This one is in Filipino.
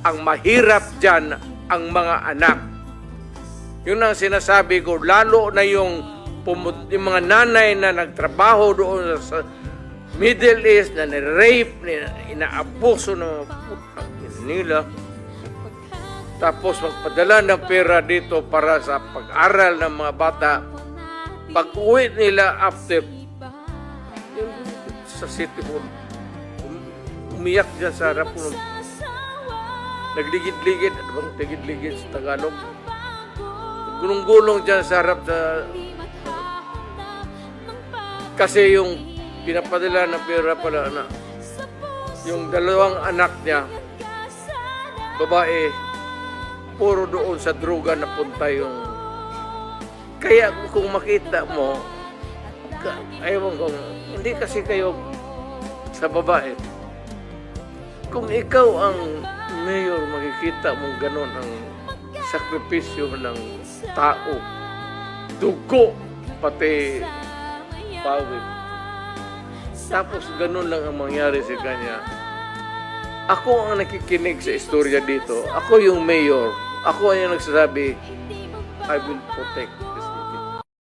ang mahirap dyan ang mga anak. Yun ang sinasabi ko, lalo na yung, yung mga nanay na nagtrabaho doon sa Middle East na ni-rape, ni- inaabuso ng mga putang nila. Tapos magpadala ng pera dito para sa pag-aral ng mga bata. Pag uwi nila after sa City Hall, um- umiyak dyan sa harap ko. Nagligid-ligid, ano bang ligid-ligid sa Tagalog? Gulong-gulong dyan sa harap sa... Kasi yung pinapadala ng pera pala na yung dalawang anak niya, babae, puro doon sa droga na punta yung... Kaya kung makita mo, ka, ayaw ko, hindi kasi kayo sa babae. Kung ikaw ang mayor, makikita mong ganon ang sakripisyo ng tao, dugo, pati pawid. Tapos ganun lang ang mangyari sa kanya. Ako ang nakikinig sa istorya dito. Ako yung mayor. Ako ang nagsasabi, I will protect